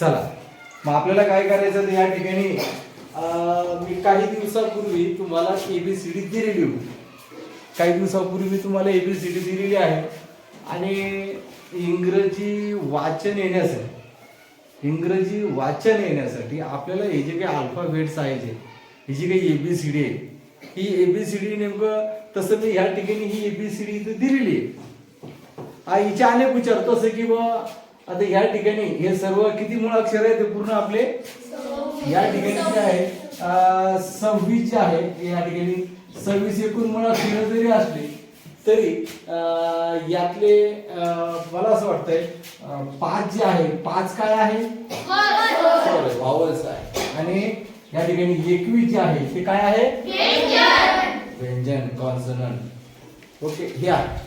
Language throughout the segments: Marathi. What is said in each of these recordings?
चला. मग आपल्याला काय करायचं तर या ठिकाणी मी काही दिवसापूर्वी तुम्हाला एबीसीडी दिलेली होती. काही दिवसापूर्वी मी तुम्हाला एबीसीडी दिलेली आहे. आणि इंग्रजी वाचन येण्यासाठी इंग्रजी वाचन येण्यासाठी आपल्याला हे जे काही अल्फाबेट्स आहे जे ही जी काही एबीसीडी आहे ही एबीसीडी नेमकं तसं मी ह्या ठिकाणी ही एबीसीडी इथं दिलेली आहे. हिच्या अनेक विचार तसं की बा आता या ठिकाणी हे सर्व किती मूळ अक्षर आहे ते पूर्ण आपले? या ठिकाणी जे आहे सव्वीस जे आहे. या ठिकाणी सव्वीस एकूण मुळ अक्षर जरी असली तरी यातले मला असं वाटतंय पाच जे आहे पाच काय आहे? आहे. आणि या ठिकाणी एकवीस जे आहे ते काय आहे? व्यंजन. कॉन्सनंट ओके आहे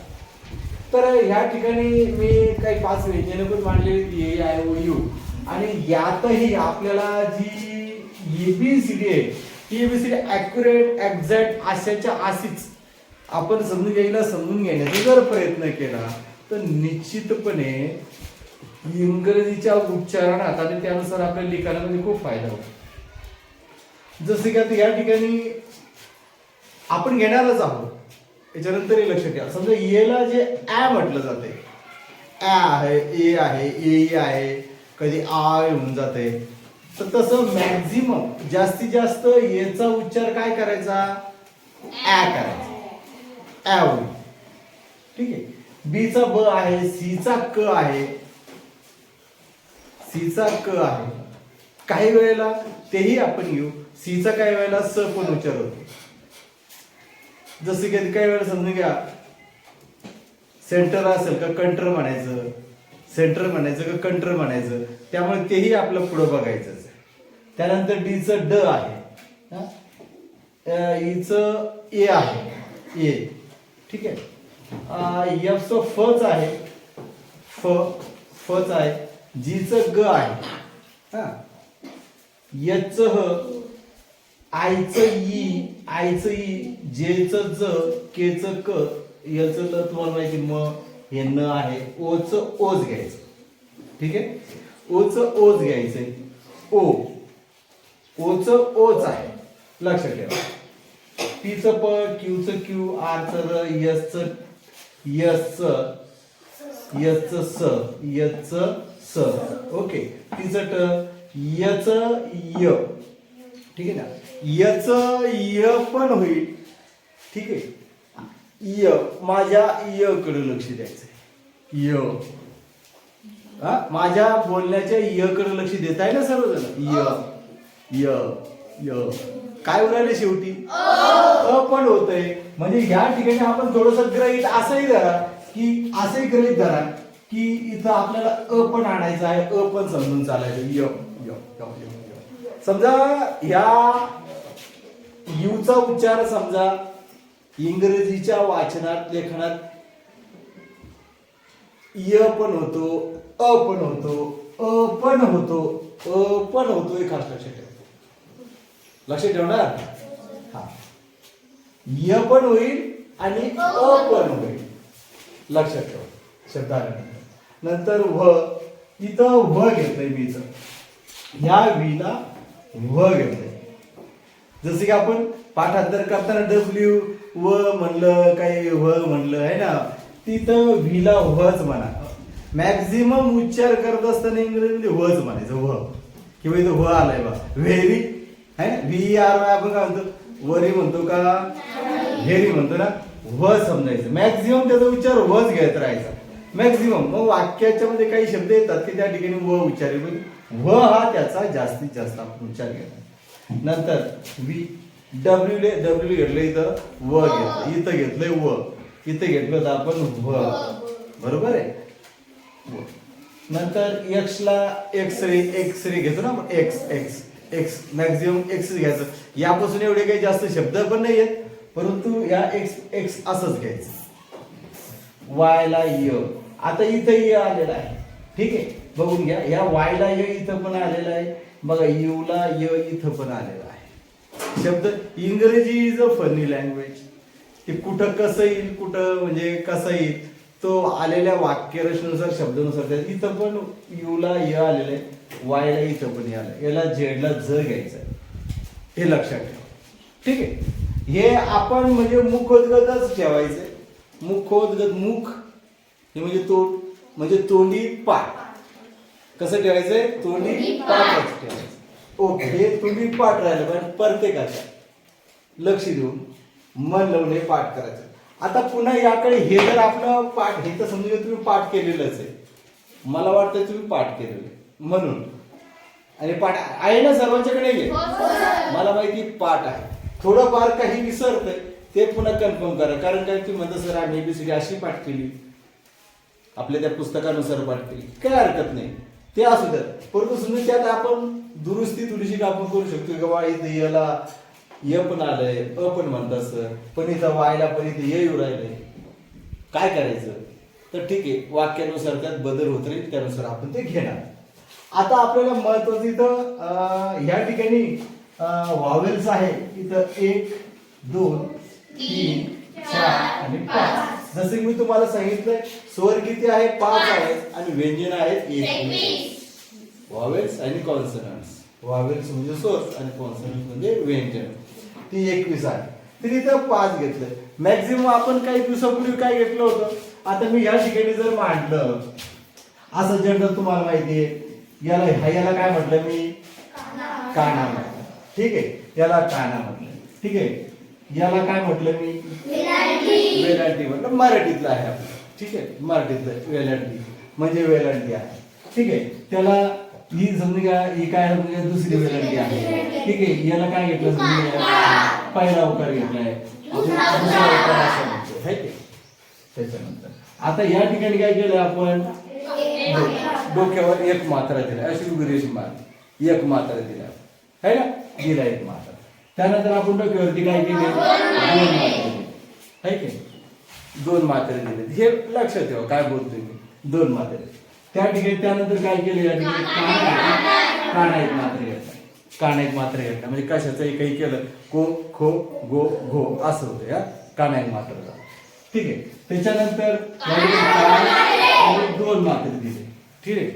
तर ह्या ठिकाणी मी काही पाच व्यंजन पण मांडलेली ए आय ओ यू आणि यातही आपल्याला जी एबीसीडी आहे ती A B C D accurate exact आशाच्या आशीच आपण समजून घ्यायला समजून घेण्याचा जर प्रयत्न केला तर निश्चितपणे इंग्रजीच्या उच्चारणात आणि त्यानुसार आपल्या लिखाणामध्ये खूप फायदा होतो. जसे की आता या ठिकाणी आपण घेणारच आहोत. याच्यानंतरही लक्षात घ्या समजा येला जे ॲ म्हटलं जाते ॲ आहे ए आहे ए आहे कधी आय होऊन जाते. तर तसं मॅक्झिमम जास्तीत जास्त येचा उच्चार काय करायचा? ॲ करायचा. ॲ होईल. ठीक आहे? बीचा ब आहे सीचा क आहे. सीचा क आहे. काही वेळेला तेही आपण घेऊ. सीचा काही वेळेला स पण उच्चार होतो. जसं की काही वेळा समजून घ्या. सेंटर असेल का कंटर म्हणायचं. सेंटर म्हणायचं का कंटर म्हणायचं. त्यामुळे तेही आपलं पुढं बघायचं त्यानंतर डीचं ड आहे. हा? ईचं e ए आहे. ए ठीक आहे? एफचं फच आहे. फ फच आहे. जीचं ग आहे. हा? यच ह आयचं ई आयचं ई जेचं ज केचं क याचं ल तुम्हाला माहिती म हे न आहे. ओच ओज घ्यायचं. ठीक आहे? ओच ओज घ्यायचंय. ओ. ओच ओच आहे. लक्षात ठेवा. पीचं प क्यूचं क्यू आरचं र यसचं यस यसचं स यच स. ओके. तिचं ट यच य. ठीक आहे ना? यच य पण होईल. ठीक आहे? य माझ्या य कडे लक्ष द्यायचं य. हा? माझ्या बोलण्याच्या य कडे लक्ष देताय ना सर्वजण? य. य. य. काय उरायले शेवटी? अ. पण होतंय. म्हणजे ह्या ठिकाणी आपण थोडस ग्रहित असंही धरा की असंही ग्रहित धरा की इथं आपल्याला अ पण आणायचं आहे अ पण समजून चालायचं य य य. समजा ह्या यूचा उच्चार समजा इंग्रजीच्या वाचनात लेखनात य पण होतो अ पण होतो अ पण होतो अ पण होतो एक खास लक्षात ठेवतो लक्षात ठेवणार? हा. य पण होईल आणि अ पण होईल. लक्षात ठेव शब्द नंतर व इथं व घेतलंय मी इथं. ह्या वीला व घेतलंय. जसं की आपण पाठांतर करताना डब्ल्यू व म्हणलं काही व म्हणलं आहे ना? तिथं व्हीला वच म्हणा. मॅक्झिमम उच्चार करत असताना इंग्रजीमध्ये वच म्हणायचं व किंवा इथं व आलाय बा व्हेरी आहे व्ही आर वाय आपण काय म्हणतो? वरी म्हणतो का? व्हेरी म्हणतो ना? व समजायचं. मॅक्झिमम त्याचा उच्चार व्हच घेत राहायचा. मॅक्झिमम मग वाक्याच्या मध्ये काही शब्द येतात की त्या ठिकाणी व उच्चार व हा त्याचा जास्तीत जास्त आपण उच्चार घेतो. नंतर वी डब्ल्यू डब्ल्यू घेतलं इथं व घेतलं. इथं घेतलंय व. इथं घेतलं तर आपण व. बरोबर आहे. नंतर एक्स ला एक्स रे एक्स रे घेतो ना आपण. X X X maximum X घ्यायचं. यापासून एवढे काही जास्त शब्द पण नाही आहेत. परंतु या एक्स एक्स असंच घ्यायचं. वाय ला य आता इथं य आलेला आहे. ठीक आहे? बघून घ्या. या वाय ला य इथं पण आलेला आहे. बघा यू ला य इथं पण आलेला आहे. शब्द इंग्रजी इज अ फनी लँग्वेज ते कुठं कसं येईल कुठं म्हणजे कसं येईल तो आलेल्या वाक्यरचनेनुसार शब्दानुसार त्या- इथं पण यू ला य आलेलं आहे वायला इथं पण याला याला झेडला ज घ्यायचं हे लक्षात ठेवा. ठीक आहे? हे आपण म्हणजे मुखोद्गतच ठेवायचं मुखोद्गत मुख हे म्हणजे तोंड म्हणजे तोंडी पाठ. कसं ठेवायचंय तोंडी पाठच ठेवायचं ओके हे तोंडी पाठ राहिलं पण प्रत्येकाच्या लक्ष देऊन मन लावून हे पाठ करायचं. आता पुन्हा याकडे हे जर आपलं पाठ हे तर समजा तुम्ही पाठ केलेलंच आहे. मला वाटतं तुम्ही पाठ केलेलं म्हणून. आणि पाठ आहे ना सर्वांच्याकडे आहे? मला माहिती पाठ आहे. थोडंफार काही विसरतंय ते पुन्हा कन्फर्म करा. कारण काय तुम्ही म्हणता सर आम्ही एबीसीडी अशी पाठ केली. आपल्या त्या पुस्तकानुसार पाठ केली. काय हरकत नाही. ते असू द्या परंतु समजा त्यात आपण दुरुस्ती थोडीशी आपण करू शकतो की बाबा इथे याला य पण आलंय अ पण म्हणतात सर पण इथं वायला पण इथे ये येऊ राहिलंय. काय करायचं? तर ठीक आहे वाक्यानुसार त्यात बदल होत राहील त्यानुसार आपण ते घेणार. आता आपल्याला महत्वाचं इथं ह्या ठिकाणी व्हावेल्स आहे. इथं एक दोन तीन चार आणि पाच. जसं मी तुम्हाला सांगितलंय स्वर किती आहे पाच आहेत. आणि व्यंजन आहेत? एकवीस. व्हावेल्स आणि कॉन्सनंट्स व्हावेल्स म्हणजे स्वर आणि कॉन्सनंट्स म्हणजे व्यंजन. ती एकवीस आहे. तर इथं पाच घेतलंय मॅक्झिमम आपण काही दिवसापूर्वी काय घेतलं होतं? आता मी या ठिकाणी जर मांडलं असं जनरल तुम्हाला माहिती आहे. याला ह्या- याला काय म्हटलं मी? काना म्हटलं. ठीक आहे? याला काना म्हटलं. ठीक आहे? याला काय म्हटलं मी? वेलांटी म्हटलं. मराठीतलं आहे आपलं. ठीक आहे? मराठीतलं वेलांटी म्हणजे वेलांटी आहे. ठीक आहे? त्याला ही समजा का ही काय म्हणजे दुसरी वेलांटी आहे. ठीक आहे? याला काय घेतलं समजा पहिला उकार घेतलाय दुसरा उकार असं म्हणतो. की? त्याच्यानंतर. आता या ठिकाणी काय केलं आपण? डोक्यावर एक मात्रा दिला. अशी रेषी मारली. एक मात्रा दिला. है ना? दिला एक मात्रा. त्यानंतर आपण डोक्यावरती काय केले? दोन मात्रा. दिले है की? दोन मात्रे दिले. हे लक्षात ठेवा काय बोलतोय मी? दोन मात्रे त्या ठिकाणी त्यानंतर काय केलं या ठिकाणी? काना काना एक मात्रे घेतला. काना एक मात्रे घेतला. म्हणजे कशाचं एकही केलं. को खो गो घो असं होतं या? काना एक मात्र. ठीक आहे. त्याच्यानंतर दोन मात्रे दिले. ठीक आहे.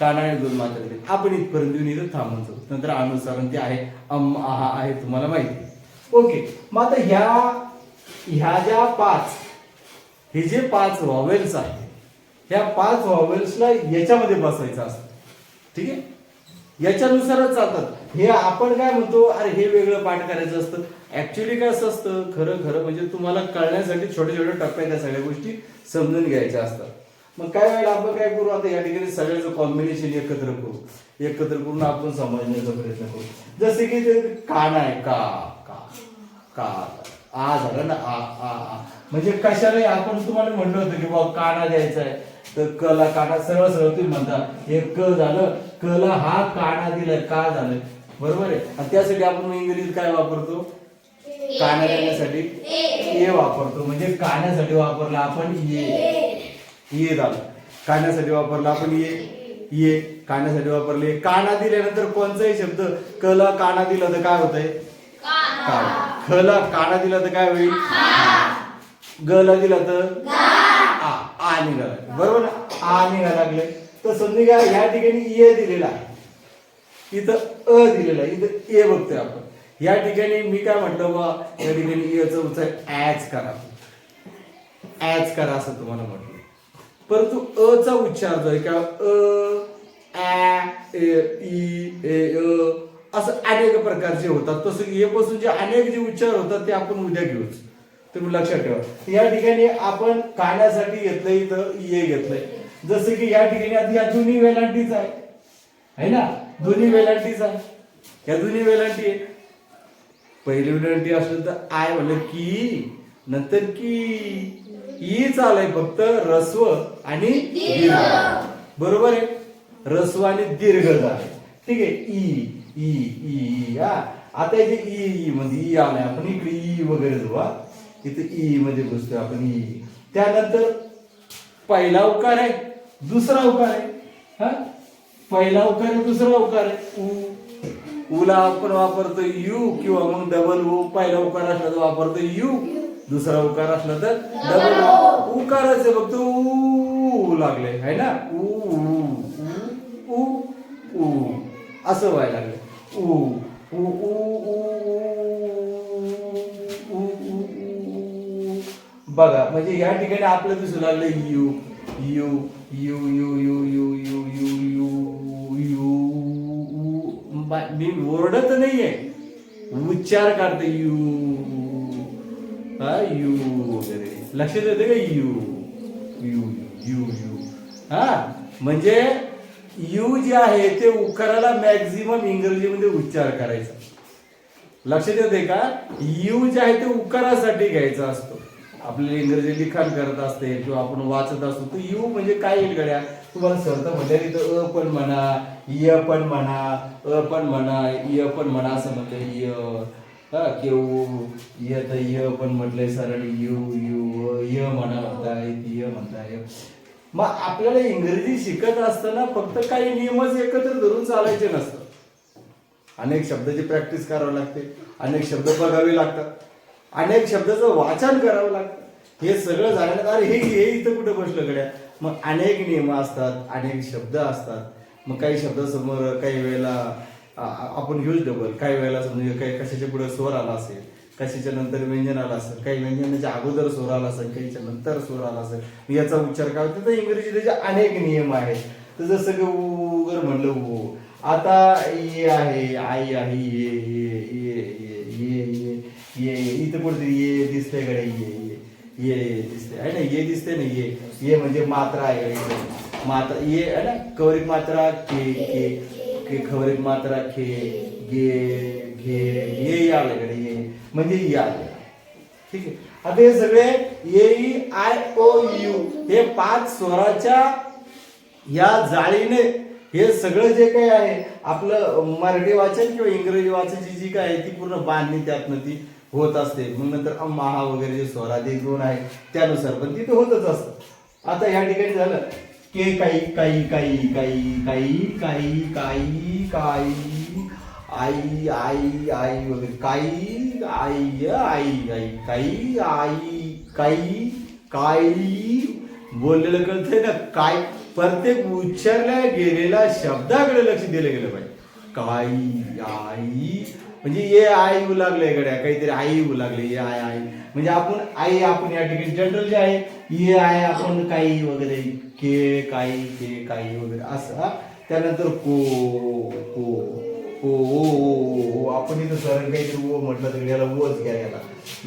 काना आणि दोन मात्रे दिले. आपण इथपर्यंत येऊन इथं थांबून जाऊ. नंतर अनुसरण ते आहे अम आहा आहे तुम्हाला माहिती. ओके. मग आता ह्या ह्या ज्या पाच हे जे पाच व्हॉवेल्स आहेत ह्या पाच व्हॉवेल्सला याच्यामध्ये बसायचं असतं. ठीक आहे? याच्यानुसारच चालतात हे आपण काय म्हणतो अरे हे वेगळं पाठ करायचं असतं. ऍक्च्युली काय असं असतं? खरं खरं म्हणजे तुम्हाला कळण्यासाठी छोट्या छोट्या टप्प्यात या सगळ्या गोष्टी समजून घ्यायच्या असतात. मग काय वेळेला आपण काय करू? आता या ठिकाणी सगळ्याचं कॉम्बिनेशन एकत्र करू. एकत्र करून आपण समजण्याचा प्रयत्न करू. जसे की ते कान आहे का का का. आ झालं ना आ आ आ. म्हणजे कशाला आपण तुम्हाला म्हणलं होतं की बाबा काना द्यायचा आहे. तर कला काना सरळ सरळ तुम्ही म्हणता हे क झालं कला हा काना दिलाय का झालं? बरोबर आहे? आणि त्यासाठी आपण इंग्रजीत काय वापरतो? काना देण्यासाठी ए वापरतो. म्हणजे काण्यासाठी वापरला आपण ये ये झालं. काण्यासाठी वापरला आपण ये ये काण्यासाठी वापरले काना दिल्यानंतर कोणताही शब्द कला काना दिला तर काय होतंय? काना. खला काना दिला तर काय होईल? गला दिला तर? आ आ निघाला. बरोबर? आ निघायला लागले. तर समजा काय ह्या ठिकाणी ए दिलेला आहे. इथं अ दिलेला आहे. इथं ए बघतोय आपण. या ठिकाणी मी काय म्हटलं बा या ठिकाणी एच उचल ॲच करा. ॲच करा असं तुम्हाला म्हटलं. परंतु अ चा उच्चार जो आहे का अ ऍ, ए, ई ए अ असं अनेक प्रकारचे होतात. तसं की पासून जे अनेक जे उच्चार होतात ते आपण उद्या घेऊच. तुम्ही लक्षात ठेवा. या ठिकाणी आपण काढण्यासाठी घेतलंय इथं ये घेतलंय. जसं की या ठिकाणी आधी या दोन्ही वेलांटीच आहे. है ना? दोन्ही वेलांटीच आहे. या दोन्ही वेलांटी आहे. पहिली वेलांटी असलं तर आय म्हणलं की नंतर की. ई चालय फक्त रस्व आणि दीर्घ. बरोबर आहे? रस्व आणि दीर्घ झाले. ठीक आहे? ई. ई ई ई हा. आता इथे ई ई मध्ये ई आलाय. आपण इकडे ई वगैरे जाऊ हा. इथे ई मध्ये बसतोय आपण ई. त्यानंतर पहिला उकार आहे दुसरा उकार आहे हा. पहिला उकार आहे दुसरा उकार आहे. उ. उला आपण वापरतो यू किंवा मग डबल ओ पहिला उकार असला तर वापरतो यू. दुसरा उकार असला तर डबल उकारच आहे फक्त ऊ लागले आहे ना? ऊ ऊ ऊ असं व्हायला लागलं ऊ ऊ ऊ ऊ बघा म्हणजे या ठिकाणी आपलं दिसू लागलं you you you you you you you you you you बा- मी ओरडत नाहीये उच्चार काढते यू हा यू वगैरे लक्षात येते का यू यू यू यू हा म्हणजे यू जे आहे ते उकाराला मॅक्झिमम इंग्रजीमध्ये उच्चार करायचा. लक्षात येते का? यू जे आहे ते उकारासाठी घ्यायचा असतो. आपल्याला इंग्रजी लिखाण करत असते किंवा आपण वाचत असतो तर यू म्हणजे काय येईल गड्या? तुम्हाला सरत म्हटलं तिथं अ पण म्हणा य पण म्हणा अ पण म्हणा य पण म्हणा असं म्हणतं य हा केऊ य तर य पण म्हटलंय सरळ. यू यू य म्हणा म्हणताय य म्हणताय मग आपल्याला इंग्रजी शिकत असताना फक्त काही नियमच एकत्र धरून चालायचे नसतात. अनेक शब्दाची प्रॅक्टिस करावी लागते अनेक शब्द बघावे लागतात अनेक शब्दाचं वाचन करावं लागतं. हे सगळं झालं अरे हे हे इथं कुठं बसलं गड्या? मग अनेक नियम असतात अनेक शब्द असतात. मग काही शब्दासमोर काही वेळेला आपण यूज डबल काही वेळेला समजा काही कशाच्या पुढे स्वर आला असेल कशाच्या नंतर व्यंजन आलं असेल काही व्यंजनाच्या अगोदर स्वर आला असेल काहीच्या नंतर स्वर आला असेल. याचा उच्चार काय होतो? तर इंग्रजी त्याचे अनेक नियम आहेत. तर जसं की उगर म्हणलं हो आता ये आहे आई आहे ये ये ये ये ये ये ये इथं कुठेतरी ये दिसतंयकडे ये ये ये दिसते आहे ना? ये दिसते ना ये ये म्हणजे मात्रा आहे मात्रा ये आहे ना? कवरिक मात्रा के के खवरिक मात्रा खे गे घे ये आलं कडे ये म्हणजे ये आलं ठीक आहे? आता हे सगळे A E I O U हे पाच स्वराच्या या जाळीने हे सगळं जे काही आहे आपलं मराठी वाचन किंवा इंग्रजी वाचनची जी काय आहे ती पूर्ण बांधणी त्यातनं ती होत असते. मग नंतर अम्माहा वगैरे जे स्वराधी गुण आहे त्यानुसार पण तिथे होतच असतं. आता या ठिकाणी झालं के काही काही काही काही काही काही काही काही आई आई आई वगैरे काही आई आई आई काही आई काही काही बोललेलं कळतंय ना काय प्रत्येक उच्चारल्या गेलेल्या शब्दाकडे लक्ष दिलं गेलं पाहिजे. काही आई. म्हणजे ये आई येऊ लागले गड्या काहीतरी आई येऊ लागले ये आय आई. म्हणजे आपण आई आपण या ठिकाणी जनरल जे आहे ये आहे आपण काही वगैरे के काही के काही वगैरे असं. त्यानंतर को को. ओ ओ ओ, आपण इथं सर काहीतरी ओ म्हटलं तर याला ओच घ्या याला.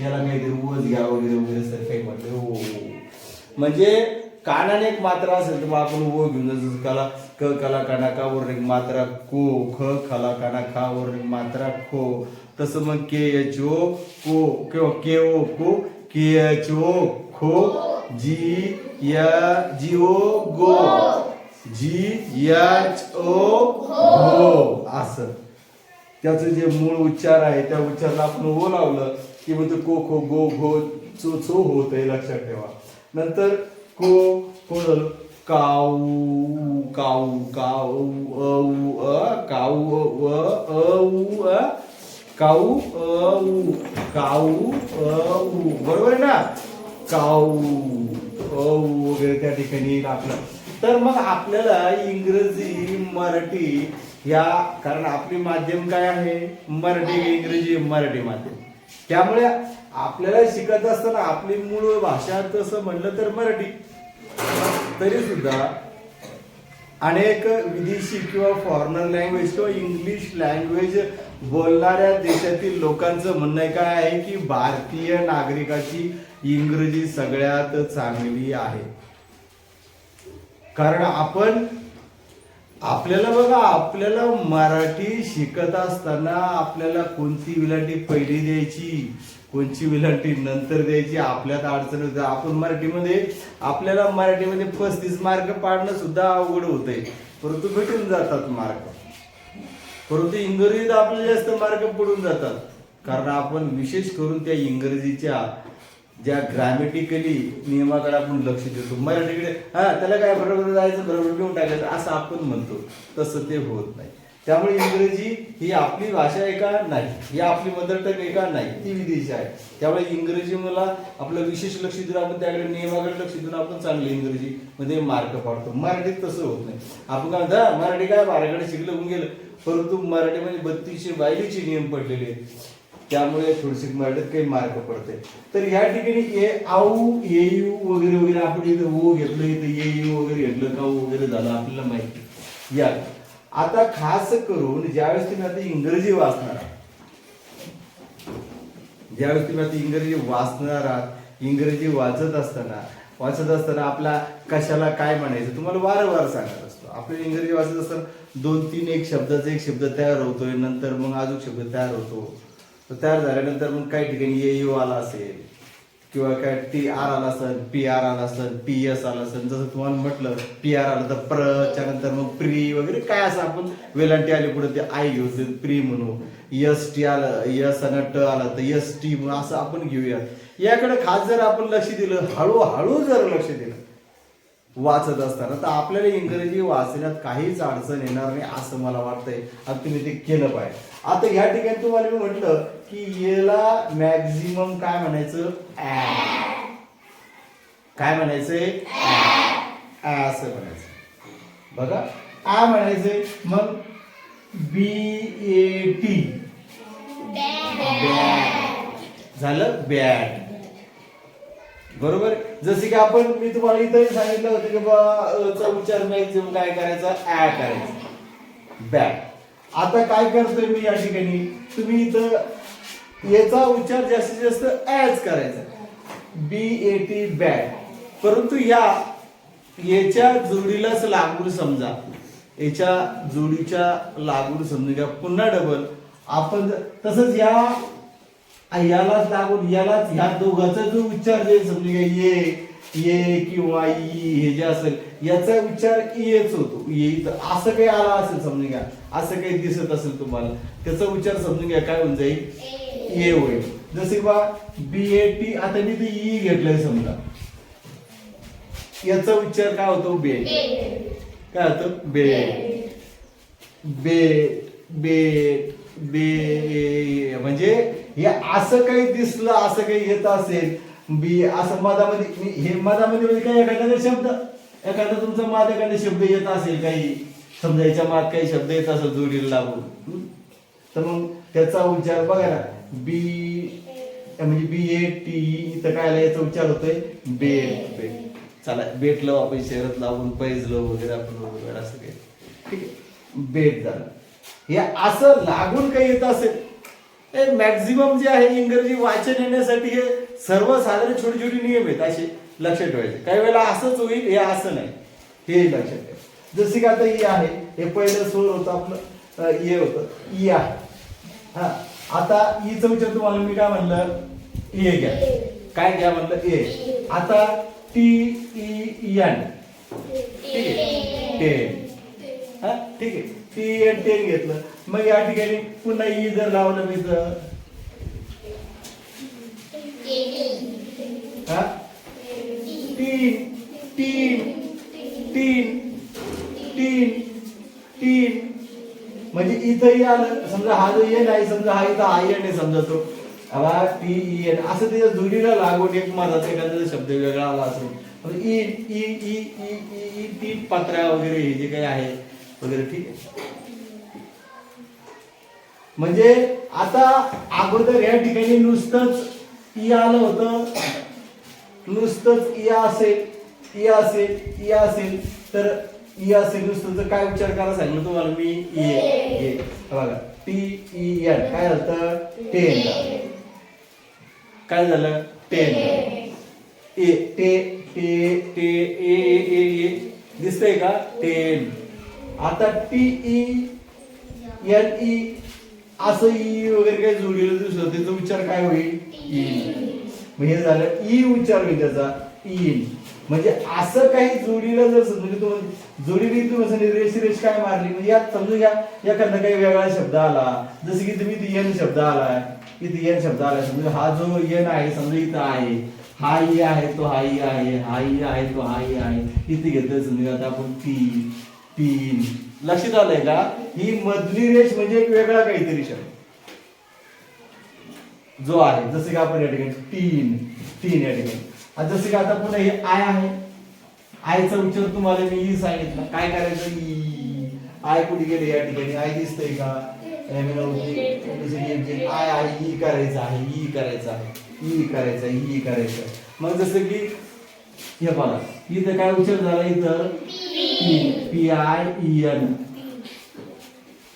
याला काहीतरी ओच घ्या वगैरे वगैरे सर काही म्हटलं. ओ म्हणजे कानाने एक मात्रा असेल तर मग आपण ओ घेऊन जसं कला क कला काना का वर एक मात्रा को ख खला काना खा वर एक मात्रा खो. तसं मग के एच ओ को किंवा के ओ को के एच ओ खो जी या जी ओ गो जी एच ओ गो असं. त्याचं जे मूळ उच्चार आहे त्या उच्चारला आपण ओ लावलं की मग ते को खो गो घो चो चो होत आहे लक्षात ठेवा. नंतर को को झालं? काऊ काऊ काऊ अ अ काऊ अ अ काऊ अ उ काऊ बरोबर आहे ना? काऊ औ वगैरे त्या ठिकाणी येईल आपलं तर मग आपल्याला इंग्रजी मराठी या कारण आपली माध्यम काय आहे? मराठी इंग्रजी मराठी माध्यम. त्यामुळे आपल्याला शिकत असताना आपली मूळ भाषा तसं म्हणलं तर मराठी. तरी सुद्धा अनेक विदेशी किंवा फॉरेनर लँग्वेज किंवा इंग्लिश लँग्वेज बोलणाऱ्या देशातील लोकांचं म्हणणं काय आहे की भारतीय नागरिकाची इंग्रजी सगळ्यात चांगली आहे. कारण आपण आपल्याला बघा आपल्याला मराठी शिकत असताना आपल्याला कोणती विलांटी पहिली द्यायची कोणची विलांटी नंतर द्यायची आपल्यात अडचण होते. आपण मराठीमध्ये आपल्याला मराठीमध्ये पस्तीस मार्क पाडणं सुद्धा अवघड होतंय. परंतु भेटून जातात मार्क. परंतु इंग्रजीत आपल्याला जास्त मार्क पडून जातात. कारण आपण विशेष करून त्या इंग्रजीच्या ज्या ग्रॅमेटिकली नियमाकडे आपण लक्ष देतो. मराठीकडे हा त्याला काय बरोबर जायचं? बरोबर घेऊन टाकायचं. असं आपण म्हणतो. तसं ते होत नाही. त्यामुळे इंग्रजी ही आपली भाषा आहे का? नाही. ही आपली मदर टंग आहे का? नाही. ती विदेशी आहे. त्यामुळे इंग्रजी मला आपलं विशेष लक्ष देऊन आपण त्याकडे नियमाकडे लक्ष देऊन आपण चांगले इंग्रजी मध्ये मार्क पाडतो. मराठीत तसं होत नाही. आपण काय म्हणतो मराठी काय बाराकडे शिकलं होऊन गेलं. परंतु मराठीमध्ये बत्तीसशे बायलीचे नियम पडलेले आहेत. त्यामुळे थोडीशी मराठीत काही मार्क पडते तर या ठिकाणी ए आऊ ये यू वगैरे वगैरे आपण इथं ओ घेतलं इथं ये यू वगैरे घेतलं का वगैरे झालं आपल्याला माहिती. या. आता खास करून ज्यावेळेस तुम्ही आता इंग्रजी वाचणार आहात, ज्यावेळेस तुम्ही आता इंग्रजी वाचणार आहात इंग्रजी वाचत असताना वाचत असताना आपला कशाला काय म्हणायचं तुम्हाला वारंवार सांगत असतो. आपण इंग्रजी वाचत असताना दोन तीन एक शब्दाचा एक शब्द तयार होतोय नंतर मग अजून शब्द तयार होतो. तो तयार झाल्यानंतर मग काही ठिकाणी ए यू आला असेल किंवा काय टी आर आला असेल पी आर आला असेल पी एस आला असेल जसं तुम्हाला म्हटलं पी आर आलं तर प्रच्या नंतर मग प्री वगैरे काय असं आपण वेलांटी आली पुढे ते आय घेऊ प्री म्हणू. एस टी आलं यस आणि ट आला तर एस टी म्हणून असं आपण घेऊया. याकडे खास जर आपण लक्ष दिलं हळूहळू जर लक्ष दिलं वाचत असताना तर आपल्याला इंग्रजी वाचण्यात काहीच अडचण येणार नाही असं मला वाटतंय. आणि तुम्ही ते केलं पाहिजे. आता ह्या ठिकाणी तुम्हाला मी म्हटलं की याला मॅक्झिमम काय म्हणायचं? काय म्हणायचंय असं म्हणायचं. बघा. आ म्हणायचंय मग बी ए टी झालं? बॅट बरोबर? जसे की आपण मी तुम्हाला इथंही सांगितलं होतं की बाबा चा उच्चार मॅक्झिमम काय करायचा? ऍ करायचा. बॅट आता काय करतोय मी या ठिकाणी? तुम्ही इथं याचा उच्चार जास्तीत जास्त ऍच करायचा. बी ए टी बॅट परंतु या याच्या जोडीलाच लागूड समजा याच्या जोडीच्या लागूड समजून घ्या पुन्हा डबल आपण तसंच या यालाच लागून यालाच ह्या दोघांचा जो उच्चार जे समजून घ्या ये ये किंवा ई हे जे असेल याचा विचार येच होतो. ये असं काही आला असेल समजून घ्या. असं काही दिसत असेल तुम्हाला त्याचा विचार समजून घ्या काय होऊन जाईल ये होईल. जसे बा बी ए टी आता मी ते ई घेतलंय समजा. याचा विचार काय होतो? बे काय होतो? बे बेट बेट बे म्हणजे हे असं काही दिसलं असं काही येत असेल बी असं मधामध्ये मी- हे मधामध्ये म्हणजे काय एखादा शब्द एखादा तुमचा माद एखादा शब्द येत असेल काही समजा याच्या मात काही शब्द येत असेल जोडीला लागून तर मग त्याचा उच्चार बघा ना बी म्हणजे बी ए टी इथं काय याचा उच्चार होतोय बेट बेट. चला बेटलो आपण शहरात लावून पैजलो वगैरे आपण वगैरे असं काही. ठीक आहे. बेट झालं. हे असं लागून काही येत असेल हे मॅक्झिमम जे आहे इंग्रजी वाचन येण्यासाठी हे सर्वसाधारण छोटे छोटे नियम आहेत असे लक्षात ठेवायचे. काही वेळेला असंच होईल हे असं नाही. हे लक्षात ठेवा. जसे की आता ई आहे. हे पहिलं स्वर होतं आपलं. ये होतं. ई आहे. हा. आता ईचं उच्चार तुम्हाला मी काय म्हणलं? ए घ्या. काय घ्या म्हणलं? ए. आता टी ई एन. ठीक आहे? टेन ठीक आहे. टी एन टेन घेतलं. मग या ठिकाणी पुन्हा ई जर लावलं मी तर? हा? तीन तीन तीन तीन तीन. म्हणजे इथंही आलं. समजा हा जो एन आहे समजा हा इथं आय एन आहे समजा तो हा टी ई e, एन असं त्याच्या जुडीला लागून एक माझा एखादा शब्द वेगळा आला असेल. In E E E E E तीन पत्र्या वगैरे हे जे काही आहे वगैरे ठीक आहे. म्हणजे आता अगोदर या ठिकाणी नुसतंच ई आलं होतं. नुसतंच ई असेल ई असेल ई असेल. तर ई असेल नुसतं तर काय उच्चार करायला सांगितलं तुम्हाला? मी ई ए. बघा. T E N. काय झालं टेन काय झालं? टेन ए टे टे टे ए ए ए ए. दिसतंय का? टेन. आता टी ई एन ई असं ई वगैरे काही जोडलेलं दिसलं त्याचा उच्चार काय होईल? E. ई हे झालं ई उच्चार होईल त्याचा. इन म्हणजे असं काही जोडीला जर म्हणजे तुम्ही जोडीने तुम्ही असं रेश काय मारली? म्हणजे यात समजून घ्या एखादा काही वेगळा शब्द आला जसं की तुम्ही इथे शब्द आलाय इथे यन शब्द आलाय समजा हा जो यन आहे समजा इथं आहे हा ई आहे तो हा ई आहे हा ई आहे तो हा ई आहे इथे घेतलं समजा आता आपण ती तीन. लक्षात आलंय का? ही मधली रेष म्हणजे एक वेगळा काहीतरी शब्द. जो आहे जसं की आपण या ठिकाणी तीन तीन या ठिकाणी. जसं की आता पुन्हा हे आय आहे. आयचा उच्चार तुम्हाला मी ई सांगितलं. काय करायचं? ई. आय कुठे गेले या ठिकाणी? आय दिसतंय का? आय आय ई करायचं आहे ई करायचं आहे ई करायचं ई करायचं मग जसं की हे बघा इथं काय उच्चार झाला? इथं P I E N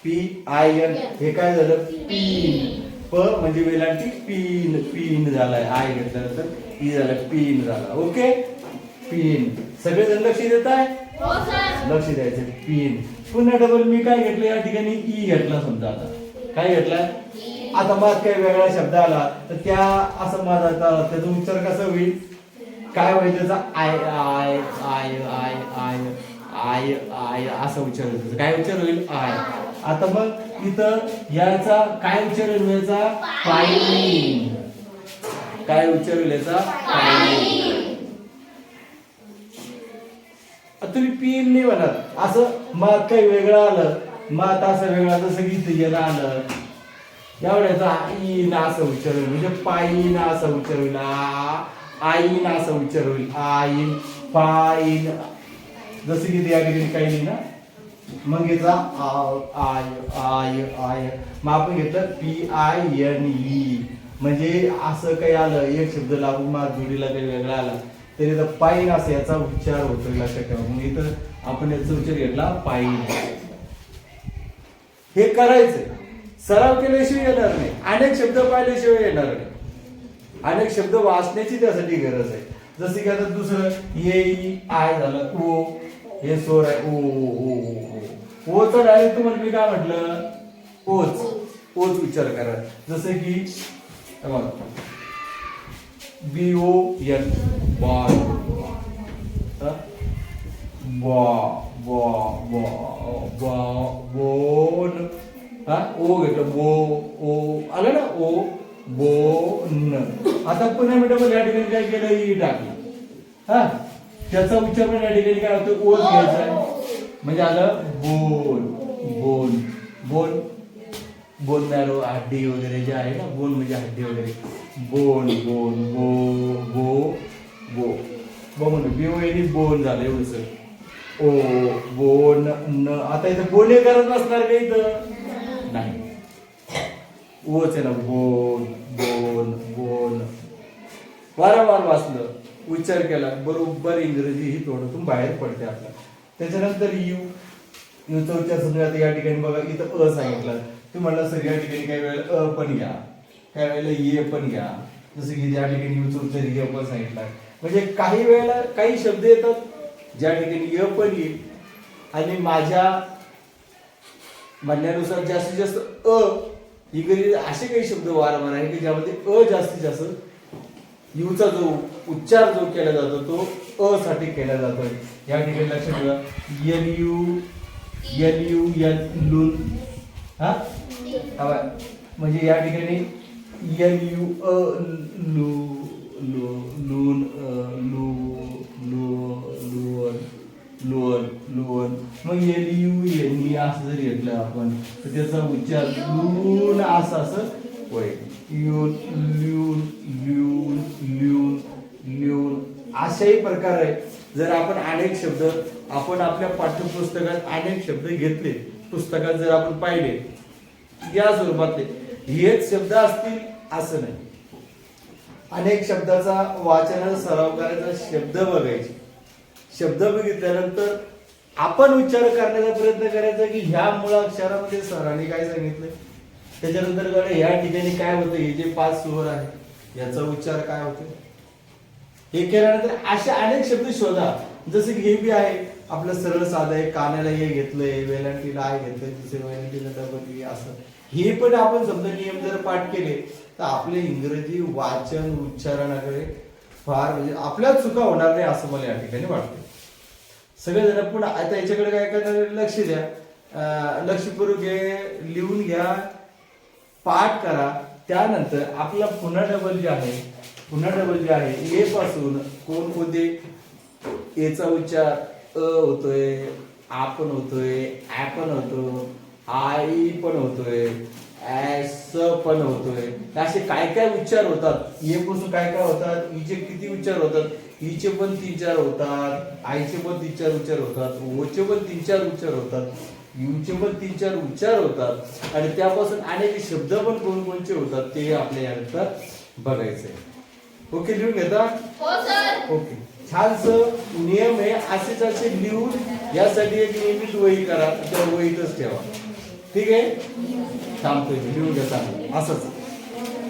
P I N हे काय झालं? पीन प म्हणजे वेलांटी पीन. पीन झालाय. आय घेतल्यानंतर ई झालं पीन झाला. ओके? पीन. सगळेजण लक्ष देत आहे? हो लक्ष द्यायचं. पिन. पुन्हा डबल मी काय घेतलं? या ठिकाणी ई घेतला समजा आता. काय घेतला? आता मग काही वेगळा शब्द आला तर त्या असं माझा त्याचा उच्चार कसा होईल? काय होईल त्याचा? I I I I I. I I असा उच्चार होईल. काय उच्चार होईल? आय. आता मग इथं याचा काय उच्चार होईल याचा? पायनी काय उच्चार होईल याचा? पायनी आता तुम्ही पिन नाही म्हणत. असं मग काही वेगळं आलं मग असं वेगळं जसं की इथं गेलं आलं. एवढ्याचा ईन असं उच्चार होईल. म्हणजे पायीन असं उच्चार होईल. आ आईन असं उच्चार होईल. आईन पाईन जसे की ते या ठिकाणी काही नाही ना? मग याचा आय आय आय मग आपण घेतलं पी आय एन ई म्हणजे असं काही आलं एक शब्द लागून मग जोडीला काही वेगळा आला तरी याचा पाईन असं याचा उच्चार होतो लक्षात ठेवा. मग इथं आपण याचा उच्चार घेतला पाईन. हे करायचंय. सराव केल्याशिवाय येणार नाही. अनेक शब्द पाहिल्याशिवाय येणार नाही. अनेक शब्द वाचण्याची त्यासाठी गरज आहे. जसे की आता दुसरं ये ई आय झालं ओ हे सोर आहे. ओ ओ ओ ओचा डायरेक्ट तुम्हाला मी काय म्हटलं? ओच ओच उच्चार करा. जसं की बी ओ एन बॉल बॉ. बॉ बॉ बॉ बोन. हा? ओ घेतलं बो ओ. आलं ना? O bone. आता पुन्हा मी डबल या ठिकाणी काय केलं? ई टाकलं. हा? त्याचा उच्चार पण या ठिकाणी काय होतो ओच घ्यायचा आहे. म्हणजे आलं bone bone bone bone marrow हड्डी वगैरे जे आहे ना बोन म्हणजे हड्डी वगैरे. बोन बोन बो बो बो. बो म्हणून. बी ओ एनी बोन झालं एवढंच ओ बोन न आता इथं बोले करत असणार का इथं? नाही. ओच आहे ना बोन बोन बोन वारंवार वाचलं. उच्चार केला बरोबर इंग्रजी ही तोंडातून बाहेर पडते आपल्या त्याच्यानंतर यू युचा उच्चार समजा या ठिकाणी बघा इथं अ सांगितलं. तू म्हणलं सर या ठिकाणी काही वेळेला अ पण घ्या. काही वेळेला ये पण घ्या. जसं की ज्या ठिकाणी युचा उच्चार य पण सांगितला. म्हणजे काही वेळेला काही शब्द येतात ज्या ठिकाणी य पण येईल. आणि माझ्या म्हणण्यानुसार जास्तीत जास्त अ ही असे काही शब्द वारंवार आहे की ज्यामध्ये अ जास्तीत जास्त यूचा जो उच्चार जो केला जातो तो अ साठी केला जातो या ठिकाणी लक्षात ठेवा. L U L U L loon. हा? म्हणजे या ठिकाणी एल यू अ लू लू लून अ, लू लू लुअन लोअर मग एल यू एल ई असं जर घेतलं आपण तर त्याचा उच्चार लून असं असं होईल. यून ल्यून ल्यून ल्यून ल्यून अशाही प्रकार आहे जर आपण अनेक शब्द आपण आपल्या पाठ्यपुस्तकात अनेक शब्द घेतले पुस्तकात जर आपण पाहिले या स्वरूपातले हेच शब्द असतील असं नाही. अनेक शब्दाचा वाचनाचा सराव करायचा शब्द बघायचे. शब्द बघितल्यानंतर आपण विचार करण्याचा प्रयत्न करायचा की ह्या मुळाक्षरामध्ये सरांनी काय सांगितलंय त्याच्यानंतरकडे या ठिकाणी काय होतं? हे जे पाच स्वर आहे याचा उच्चार काय होतो? हे केल्यानंतर असे अनेक शब्द शोधा. जसे की हे बी आहे आपलं सरळ साधं आहे कानाला हे घेतलंय वेलांटीला आय घेतलंय दुसरे वेलांटीला डबल e असं. हे पण आपण समजा नियम जर पाठ केले तर आपले इंग्रजी वाचन उच्चारणाकडे फार म्हणजे आपल्या चुका होणार नाही असं मला या ठिकाणी वाटतं सगळेजण पुन्हा आता याच्याकडे काय करणार लक्ष द्या. लक्षपूर्वक हे लिहून घ्या. पाठ करा. त्यानंतर आपला पुन्हा डबल जे आहे पुन्हा डबल जे आहे ए पासून कोण कोणते एचा उच्चार अ होतोय आपण होतोय ऍ पण होतो आई पण होतोय ऍस पण होतोय. असे काय काय उच्चार होतात? ए पासून काय काय होतात? E ईचे किती उच्चार होतात? E ईचे पण तीन चार होतात आईचे पण तीन चार उच्चार होतात ओचे पण तीन चार उच्चार होतात. यूचे पण तीन चार उच्चार होतात. आणि त्यापासून अनेक शब्द पण कोण कोणचे होतात ते आपल्या यानंतर बघायचंय. ओके लिहून घेता? हो ओके. छानस नियम आहे असेच असे लिहून यासाठी एक नियमित वही करा त्या वहीतच ठेवा. ठीक आहे? थांबतोय लिहून घ्या चांगलं असंच.